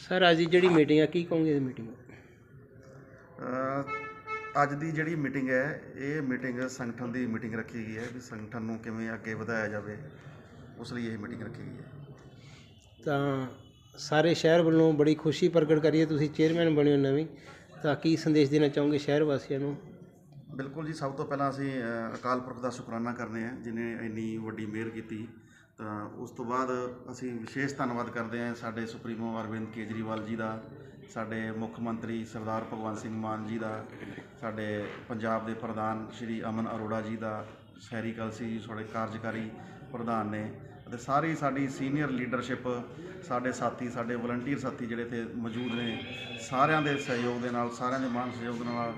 Sir ਅੱਜ ਦੀ ਜਿਹੜੀ meeting ਆ ਕੀ ਕਹੋਗੇ ਇਸ ਮੀਟਿੰਗ ਅੱਜ ਦੀ ਜਿਹੜੀ ਮੀਟਿੰਗ ਹੈ ਇਹ ਮੀਟਿੰਗ ਸੰਗਠਨ ਦੀ ਮੀਟਿੰਗ ਰੱਖੀ ਗਈ ਹੈ ਵੀ ਸੰਗਠਨ ਨੂੰ ਕਿਵੇਂ ਅੱਗੇ ਵਧਾਇਆ ਜਾਵੇ ਉਸ ਲਈ ਇਹ ਮੀਟਿੰਗ ਰੱਖੀ ਗਈ ਹੈ। ਤਾਂ ਸਾਰੇ ਸ਼ਹਿਰ ਵੱਲੋਂ ਬੜੀ ਖੁਸ਼ੀ ਪ੍ਰਗਟ ਕਰੀਏ ਤੁਸੀਂ ਚੇਅਰਮੈਨ ਬਣੇ ਹੋ ਨਵੀਂ ਤਾਂ ਕੀ ਸੰਦੇਸ਼ ਦੇਣਾ ਚਾਹੋਗੇ ਸ਼ਹਿਰ ਵਾਸੀਆਂ ਨੂੰ? ਬਿਲਕੁਲ ਜੀ ਸਭ ਤੋਂ ਪਹਿਲਾਂ ਅਸੀਂ ਅਕਾਲ ਪੁਰਖ ਦਾ ਸ਼ੁਕਰਾਨਾ ਕਰਨੇ ਆ ਜਿਨੇ ਇੰਨੀ ਵੱਡੀ ਮਿਹਰ ਕੀਤੀ ਤਾਂ ਉਸ ਤੋਂ ਬਾਅਦ ਅਸੀਂ ਵਿਸ਼ੇਸ਼ ਧੰਨਵਾਦ ਕਰਦੇ ਹਾਂ ਸਾਡੇ ਸੁਪਰੀਮੋ ਅਰਵਿੰਦ ਕੇਜਰੀਵਾਲ ਜੀ ਦਾ, ਸਾਡੇ ਮੁੱਖ ਮੰਤਰੀ ਸਰਦਾਰ ਭਗਵੰਤ ਸਿੰਘ ਮਾਨ ਜੀ ਦਾ, ਸਾਡੇ ਪੰਜਾਬ ਦੇ ਪ੍ਰਧਾਨ ਸ਼੍ਰੀ ਅਮਨ ਅਰੋੜਾ ਜੀ ਦਾ, ਸ਼ਹਿਰੀ ਕਲਸੀ ਜੀ ਸਾਡੇ ਕਾਰਜਕਾਰੀ ਪ੍ਰਧਾਨ ਨੇ ਅਤੇ ਸਾਰੀ ਸਾਡੀ ਸੀਨੀਅਰ ਲੀਡਰਸ਼ਿਪ, ਸਾਡੇ ਸਾਥੀ, ਸਾਡੇ ਵਲੰਟੀਅਰ ਸਾਥੀ ਜਿਹੜੇ ਇੱਥੇ ਮੌਜੂਦ ਨੇ, ਸਾਰਿਆਂ ਦੇ ਸਹਿਯੋਗ ਦੇ ਨਾਲ, ਸਾਰਿਆਂ ਦੇ ਮਾਨ ਸਹਿਯੋਗ ਨਾਲ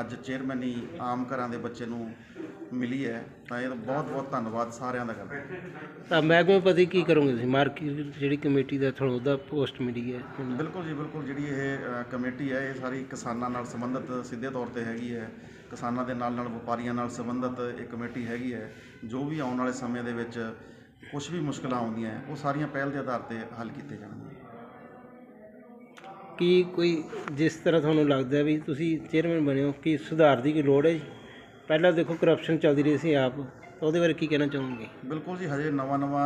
ਅੱਜ ਚੇਅਰਮੈਨੀ ਆਮ ਘਰਾਂ ਦੇ ਬੱਚੇ ਨੂੰ ਮਿਲੀ ਹੈ ਤਾਂ ਇਹ ਬਹੁਤ ਬਹੁਤ ਧੰਨਵਾਦ ਸਾਰਿਆਂ ਦਾ ਕਰਦੇ। ਤਾਂ ਮਹਿਕਮੇ ਪਤੀ ਕੀ ਕਰੋਗੇ ਤੁਸੀਂ? ਮਾਰਕੀਟ ਜਿਹੜੀ ਕਮੇਟੀ ਦਾ ਤੁਹਾਨੂੰ ਉਹਦਾ ਪੋਸਟ ਮਿਲੀ ਹੈ। ਬਿਲਕੁਲ ਜੀ ਬਿਲਕੁਲ ਜਿਹੜੀ ਇਹ ਅ, ਕਮੇਟੀ ਹੈ ਇਹ ਸਾਰੀ ਕਿਸਾਨਾਂ ਨਾਲ ਸੰਬੰਧਿਤ ਸਿੱਧੇ ਤੌਰ ਤੇ ਹੈਗੀ ਹੈ। ਕਿਸਾਨਾਂ ਦੇ ਨਾਲ ਨਾਲ ਵਪਾਰੀਆਂ ਨਾਲ ਸੰਬੰਧਿਤ ਇਹ ਕਮੇਟੀ ਹੈਗੀ ਹੈ। ਜੋ ਵੀ ਆਉਣ ਵਾਲੇ ਸਮੇਂ ਦੇ ਵਿੱਚ ਕੁਝ ਵੀ ਮੁਸ਼ਕਲਾਂ ਆਉਂਦੀਆਂ ਹੈ, ਉਹ ਸਾਰੀਆਂ ਪਹਿਲ ਦੇ ਆਧਾਰ ਤੇ ਹੱਲ ਕੀਤੇ ਜਾਣਗੇ। ਕੀ ਕੋਈ ਜਿਸ ਤਰ੍ਹਾਂ ਤੁਹਾਨੂੰ ਲੱਗਦਾ ਵੀ ਤੁਸੀਂ ਚੇਅਰਮੈਨ ਬਣੇ ਹੋ ਕੀ ਸੁਧਾਰ ਦੀ ਕੋਈ ਲੋੜ ਹੈ ਪਹਿਲਾਂ ਦੇਖੋ ਕਰਪਸ਼ਨ ਚੱਲਦੀ ਰਹੀ ਸੀ ਆਪ ਤਾਂ ਉਹਦੇ ਬਾਰੇ ਕੀ ਕਹਿਣਾ ਚਾਹੋਗੇ? ਬਿਲਕੁਲ ਜੀ ਹਜੇ ਨਵਾਂ ਨਵਾਂ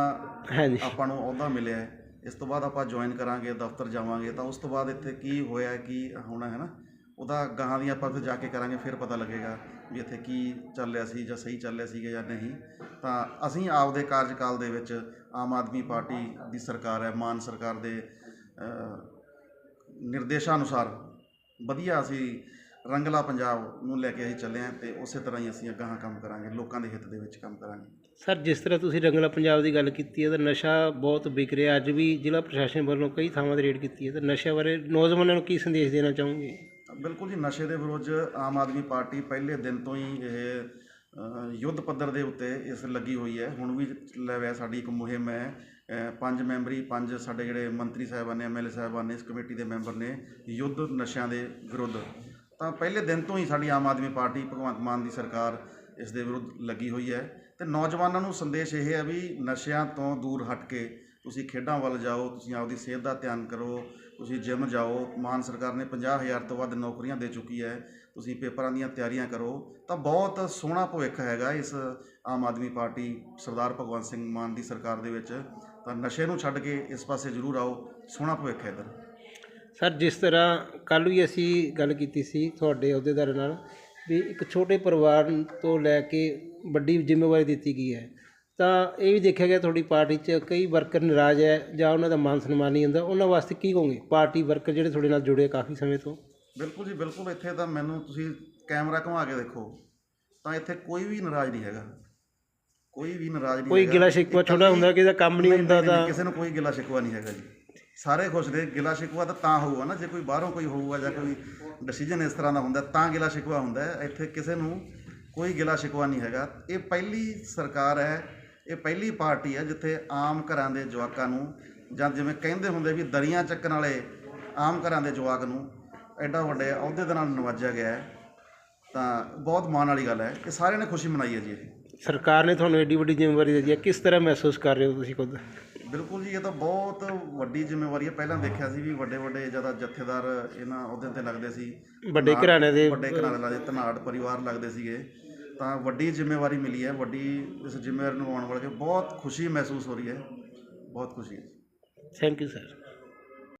ਹਾਂਜੀ। ਆਪਾਂ ਨੂੰ ਅਹੁਦਾ ਮਿਲਿਆ ਹੈ। ਇਸ ਤੋਂ ਬਾਅਦ ਆਪਾਂ ਜੁਆਇਨ ਕਰਾਂਗੇ ਦਫ਼ਤਰ ਜਾਵਾਂਗੇ ਤਾਂ ਉਸ ਤੋਂ ਬਾਅਦ ਇੱਥੇ ਕੀ ਹੋਇਆ ਕੀ ਹੋਣਾ ਹੈ ਨਾ ਉਹਦਾ ਗਾਹਾਂ ਦੀ ਆਪਾਂ ਉੱਥੇ ਜਾ ਕੇ ਕਰਾਂਗੇ ਫਿਰ ਪਤਾ ਲੱਗੇਗਾ ਵੀ ਇੱਥੇ ਕੀ ਚੱਲ ਰਿਹਾ ਸੀ ਜਾਂ ਸਹੀ ਚੱਲ ਰਿਹਾ ਸੀਗਾ ਜਾਂ ਨਹੀਂ। ਤਾਂ ਅਸੀਂ ਆਪਦੇ ਕਾਰਜਕਾਲ ਦੇ ਵਿੱਚ ਆਮ ਆਦਮੀ ਪਾਰਟੀ ਦੀ ਸਰਕਾਰ ਹੈ ਮਾਨ ਸਰਕਾਰ ਦੇ ਨਿਰਦੇਸ਼ਾਂ ਅਨੁਸਾਰ ਵਧੀਆ ਅਸੀਂ ਰੰਗਲਾ ਪੰਜਾਬ ਨੂੰ ਲੈ ਕੇ ਅਸੀਂ ਚੱਲੇ ਹਾਂ ਤੇ ਉਸੇ ਤਰ੍ਹਾਂ ਹੀ ਅਸੀਂ ਅਗਾਂਹ ਕੰਮ ਕਰਾਂਗੇ ਲੋਕਾਂ ਦੇ ਹਿੱਤ ਦੇ ਵਿੱਚ ਕੰਮ ਕਰਾਂਗੇ। ਸਰ ਜਿਸ ਤਰ੍ਹਾਂ ਤੁਸੀਂ ਰੰਗਲਾ ਪੰਜਾਬ ਦੀ ਗੱਲ ਕੀਤੀ ਹੈ ਤਾਂ ਨਸ਼ਾ ਬਹੁਤ ਵਿਕ ਰਿਹਾ। ਅੱਜ ਵੀ ਜ਼ਿਲ੍ਹਾ ਪ੍ਰਸ਼ਾਸਨ ਵੱਲੋਂ ਕਈ ਥਾਵਾਂ ਤੇ ਰੇਡ ਕੀਤੀ ਹੈ ਤਾਂ ਨਸ਼ਿਆਂ ਬਾਰੇ ਨੌਜਵਾਨਾਂ ਨੂੰ ਕੀ ਸੰਦੇਸ਼ ਦੇਣਾ ਚਾਹੋਗੇ? ਬਿਲਕੁਲ ਜੀ ਨਸ਼ੇ ਦੇ ਵਿਰੁੱਧ ਆਮ ਆਦਮੀ ਪਾਰਟੀ ਪਹਿਲੇ ਦਿਨ ਤੋਂ ਹੀ ਇਹ ਅ, ਯੁੱਧ ਪੱਧਰ ਦੇ ਉੱਤੇ ਇਸ ਲੱਗੀ ਹੋਈ ਹੈ। ਹੁਣ ਵੀ ਲੈ ਵੈ ਸਾਡੀ ਇੱਕ ਮੁਹਿੰਮ ਹੈ ਅ, ਪੰਜ ਮੈਂਬਰੀ ਪੰਜ ਸਾਡੇ ਜਿਹੜੇ ਮੰਤਰੀ ਸਾਹਿਬਾਨ ਨੇ ਐਮਐਲਏ ਸਾਹਿਬਾਨ ਨੇ ਇਸ ਕਮੇਟੀ ਦੇ ਮੈਂਬਰ ਨੇ ਯੁੱਧ ਨਸ਼ਿਆਂ ਦੇ ਵਿਰੁੱਧ। ਤਾਂ ਪਹਿਲੇ ਦਿਨ ਤੋਂ ਹੀ ਸਾਡੀ ਆਮ ਆਦਮੀ ਪਾਰਟੀ ਭਗਵੰਤ ਮਾਨ ਦੀ ਸਰਕਾਰ ਇਸ ਦੇ ਵਿਰੁੱਧ ਲੱਗੀ ਹੋਈ ਹੈ। ਤੇ ਨੌਜਵਾਨਾਂ ਨੂੰ ਸੰਦੇਸ਼ ਇਹ ਹੈ ਵੀ ਨਸ਼ਿਆਂ ਤੋਂ ਦੂਰ ਹਟ ਕੇ ਤੁਸੀਂ ਖੇਡਾਂ ਵੱਲ ਜਾਓ, ਤੁਸੀਂ ਆਪਦੀ ਸਿਹਤ ਦਾ ਧਿਆਨ ਕਰੋ, ਤੁਸੀਂ ਜਿਮ ਜਾਓ। ਮਾਨ ਸਰਕਾਰ ਨੇ 50000 ਤੋਂ ਵੱਧ ਨੌਕਰੀਆਂ ਦੇ ਚੁੱਕੀ ਹੈ। ਤੁਸੀਂ ਪੇਪਰਾਂ ਦੀਆਂ ਤਿਆਰੀਆਂ ਕਰੋ। ਤਾਂ ਬਹੁਤ ਸੋਹਣਾ ਭਵਿੱਖ ਹੈਗਾ ਇਸ ਆਮ ਆਦਮੀ ਪਾਰਟੀ ਸਰਦਾਰ ਭਗਵੰਤ ਸਿੰਘ ਮਾਨ ਦੀ ਸਰਕਾਰ ਦੇ ਵਿੱਚ। ਤਾਂ ਨਸ਼ੇ ਨੂੰ ਛੱਡ ਕੇ ਇਸ ਪਾਸੇ ਜ਼ਰੂਰ ਆਓ। ਸੋਹਣਾ ਭਵਿੱਖ ਹੈ ਇੱਧਰ। ਸਰ ਜਿਸ ਤਰ੍ਹਾਂ ਕੱਲ੍ਹ ਵੀ ਅਸੀਂ ਗੱਲ ਕੀਤੀ ਸੀ ਤੁਹਾਡੇ ਅਹੁਦੇਦਾਰਾਂ ਨਾਲ ਵੀ ਇੱਕ ਛੋਟੇ ਪਰਿਵਾਰ ਤੋਂ ਲੈ ਕੇ ਵੱਡੀ ਜ਼ਿੰਮੇਵਾਰੀ ਦਿੱਤੀ ਗਈ ਹੈ ਤਾਂ ਇਹ ਵੀ ਦੇਖਿਆ ਗਿਆ ਤੁਹਾਡੀ ਪਾਰਟੀ 'ਚ ਕਈ ਵਰਕਰ ਨਾਰਾਜ਼ ਹੈ ਜਾਂ ਉਹਨਾਂ ਦਾ ਮਾਨ ਸਨਮਾਨ ਨਹੀਂ ਹੁੰਦਾ ਉਹਨਾਂ ਵਾਸਤੇ ਕੀ ਕਹੋਗੇ? ਪਾਰਟੀ ਵਰਕਰ ਜਿਹੜੇ ਤੁਹਾਡੇ ਨਾਲ ਜੁੜੇ ਕਾਫੀ ਸਮੇਂ ਤੋਂ। ਬਿਲਕੁਲ ਜੀ ਬਿਲਕੁਲ ਇੱਥੇ ਤਾਂ ਮੈਨੂੰ ਤੁਸੀਂ ਕੈਮਰਾ ਘੁਮਾ ਕੇ ਦੇਖੋ ਤਾਂ ਇੱਥੇ ਕੋਈ ਵੀ ਨਾਰਾਜ਼ ਨਹੀਂ ਹੈਗਾ। ਕੋਈ ਵੀ ਨਾਰਾਜ਼ ਨਹੀਂ ਕੋਈ। ਗਿਲਾ ਸ਼ਿਕਵਾ ਛੋਟਾ ਹੁੰਦਾ ਕਿ ਇਹਦਾ ਕੰਮ ਨਹੀਂ ਹੁੰਦਾ ਤਾਂ ਕਿਸੇ ਨੂੰ ਕੋਈ ਗਿਲਾ ਸ਼ਿਕਵਾ ਨਹੀਂ ਹੈਗਾ ਜੀ। ਸਾਰੇ ਖੁਸ਼ ਨੇ ਗਿਲਾ ਸ਼ਿਕਵਾ ਤਾਂ ਤਾਂ ਹੋਊਗਾ ਨਾ, ਜੇ ਕੋਈ ਬਾਹਰੋਂ ਕੋਈ ਹੋਊਗਾ ਜਾਂ ਕੋਈ ਡਿਸੀਜਨ ਇਸ ਤਰ੍ਹਾਂ ਦਾ ਹੁੰਦਾ, ਤਾਂ ਗਿਲਾ ਸ਼ਿਕਵਾ ਹੁੰਦਾ ਇੱਥੇ ਕਿਸੇ ਨੂੰ ਕੋਈ ਗਿਲਾ ਸ਼ਿਕਵਾ ਨਹੀਂ ਹੈਗਾ। ਇਹ ਪਹਿਲੀ ਸਰਕਾਰ ਹੈ, ਇਹ ਪਹਿਲੀ ਪਾਰਟੀ ਹੈ ਜਿੱਥੇ ਆਮ ਘਰਾਂ ਦੇ ਜਵਾਕਾਂ ਨੂੰ ਜਾਂ ਜਿਵੇਂ ਕਹਿੰਦੇ ਹੁੰਦੇ ਵੀ ਦਰੀਆਂ ਚੱਕਣ ਵਾਲੇ ਆਮ ਘਰਾਂ ਦੇ ਜਵਾਕ ਨੂੰ ਐਡਾ ਵੱਡੇ ਅਹੁਦੇ ਦੇ ਨਾਲ ਨਵਾਜਿਆ ਗਿਆ ਹੈ, ਤਾਂ ਬਹੁਤ ਮਾਣ ਵਾਲੀ ਗੱਲ ਹੈ। ਕਿ ਸਾਰਿਆਂ ਨੇ ਖੁਸ਼ੀ ਮਨਾਈ ਹੈ ਜੀ ਇਹ। ਸਰਕਾਰ ਨੇ ਤੁਹਾਨੂੰ ਐਡੀ ਵੱਡੀ ਜ਼ਿੰਮੇਵਾਰੀ ਦਿੱਤੀ ਹੈ। ਕਿਸ ਤਰ੍ਹਾਂ ਮਹਿਸੂਸ ਕਰ ਰਹੇ ਹੋ ਤੁਸੀਂ ਖੁਦ? ਬਿਲਕੁਲ ਜੀ ਇਹ ਤਾਂ ਬਹੁਤ ਵੱਡੀ ਜ਼ਿੰਮੇਵਾਰੀ ਹੈ। ਪਹਿਲਾਂ ਦੇਖਿਆ ਸੀ ਵੀ ਵੱਡੇ ਵੱਡੇ ਜ਼ਿਆਦਾ ਜਥੇਦਾਰ ਇਹਨਾਂ ਅਹੁਦਿਆਂ ਤੇ ਲੱਗਦੇ ਸੀ। ਵੱਡੇ ਧਨਾੜ- ਘਰਾਣੇ ਦੇ ਵੱਡੇ ਘਰਾਣੇ ਲੱਗਦੇ ਧਨਾੜ ਪਰਿਵਾਰ ਲੱਗਦੇ ਸੀਗੇ। ਤਾਂ ਵੱਡੀ ਜ਼ਿੰਮੇਵਾਰੀ ਮਿਲੀ ਹੈ ਵੱਡੀ ਇਸ ਜ਼ਿੰਮੇਵਾਰੀ ਨਿਭਾਉਣ ਵਾਲੇ ਬਹੁਤ ਖੁਸ਼ੀ ਮਹਿਸੂਸ ਹੋ ਰਹੀ ਹੈ। ਬਹੁਤ ਖੁਸ਼ੀ ਹੈ। Thank you sir